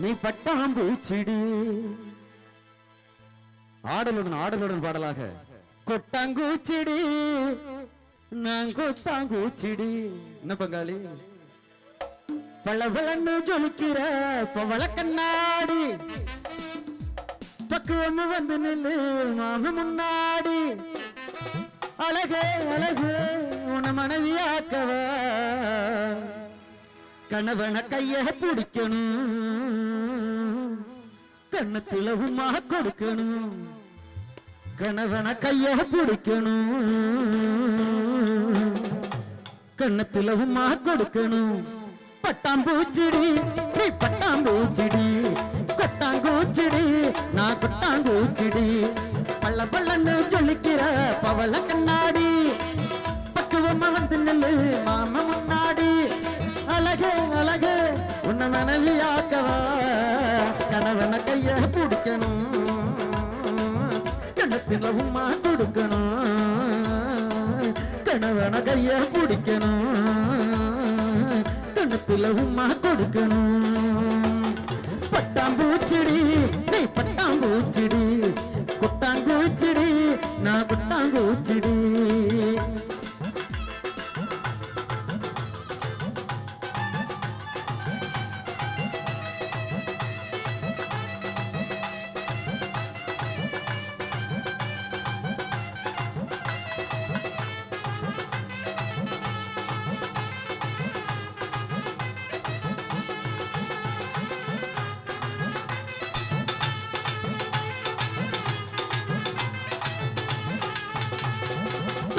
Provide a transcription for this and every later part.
நீ பட்டாம்பூச்சிடி ஆடலுடன் ஆடலுடன் பாடலாக. கொட்டாங்கூச்சிடி நான் கொட்டாங்கூச்சிடி என்ன பங்காளி? பளபளன்னு ஜொலிக்கிற பவள கண்ணாடி. பக்குவம் வந்து நில்லு மாம முன்னாடி. அழகே அழகே உன மனைவியாக்கவா? கணவன கைய பிடிக்கணும். கண்ணு திளவுமா கொடுக்கணும். கணவன கைய பிடிக்கணும். கண்ணு திளவுமா கொடுக்கணும். பட்டாம்பூச்சிடி நீ பட்டாம்பூச்சிடி. கொட்டாங்கூச்சிடி நான் கொட்டாங்கூச்சிடி. பள்ள பள்ளன்னு சொல்லிக்கிற பவள கண்ண கணவன கைய பிடிக்கணும். கணத்துல உமா கொடுக்கணும். கணவன கைய பிடிக்கணும். கணத்துல உமா கொடுக்கணும்.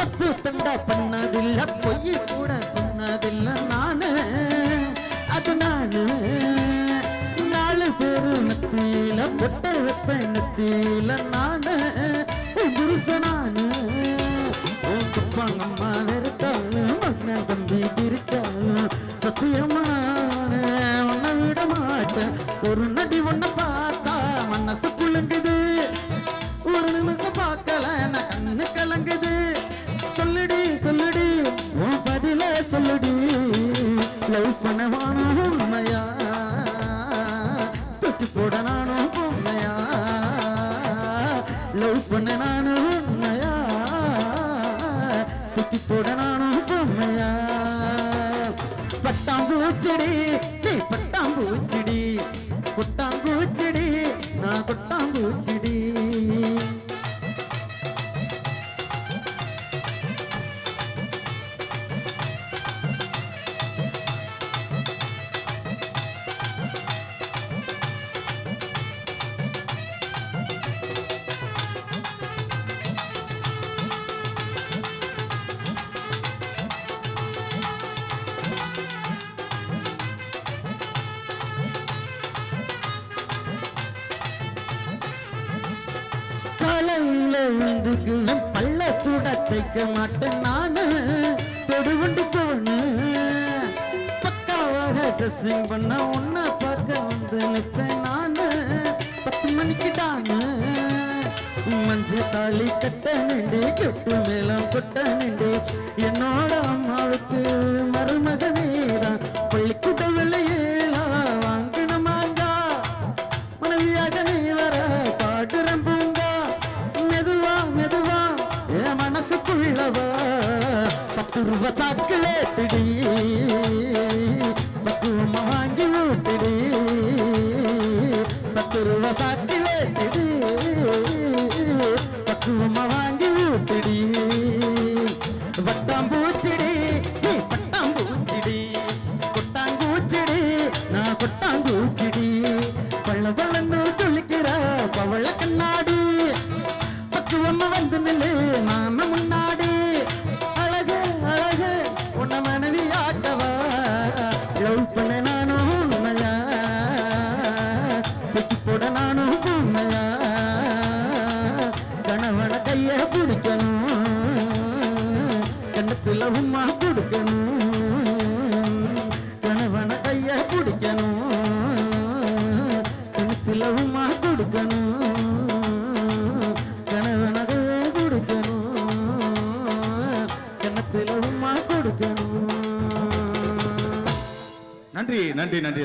தப்பு தண்டா பண்ணதில்ல பொய் கூட சொன்னதில்ல நானு. அது நானு. நாலு பேரு நத்தியில பொட்ட வெப்ப நத்தியில நானு. உன் புருஷ நானு. அம்மா குப்பாங்கம்மா மகன் தம்பி பிரிச்சாலும் சத்தியமான உன்னை விட மாட்டேன். ஒரு நடி உன்னை தொட்டு நானும் உண்மையா பட்டாம்பூச்செடி நீ பட்டாம்பூச்செடி. கொட்டாம்பூச்செடி நான் கொட்டாம்பூச்செடி. காலையில விழுந்துக்குவேன் பல்ல கூட தைக்க மாட்டேன் நானு. தொடுவண்டி போனு பக்காவாக ட்ரெஸ்ஸிங் பண்ண உன்னை பார்க்க வந்து நிற்பேன் நானு. பத்து மணிக்கு தானு மஞ்சள் தாலி கட்ட நின்று கெட்டு மேலம் கொட்ட நின்று. என்னோட அம்மாவுக்கு மருமகனே தான். பள்ளிக்கூட்ட வெள்ளையேலா பத்து ரூபா சாக்கிலே திடி பக்குவமா வாங்கி ஊட்டிடி பத்து ரூபா சாக்கிலே திடி பக்குவமா வாங்கி ஊட்டிடி வட்டாம்பூச்சிடி நீ பட்டாம்பூச்சிடி கொட்டாங்கூச்சிடி நான் கொட்டாங்கூச்சிடி. பள்ள பள்ளன்னு கொடுக்கணும் நன்றி நன்றி நன்றி.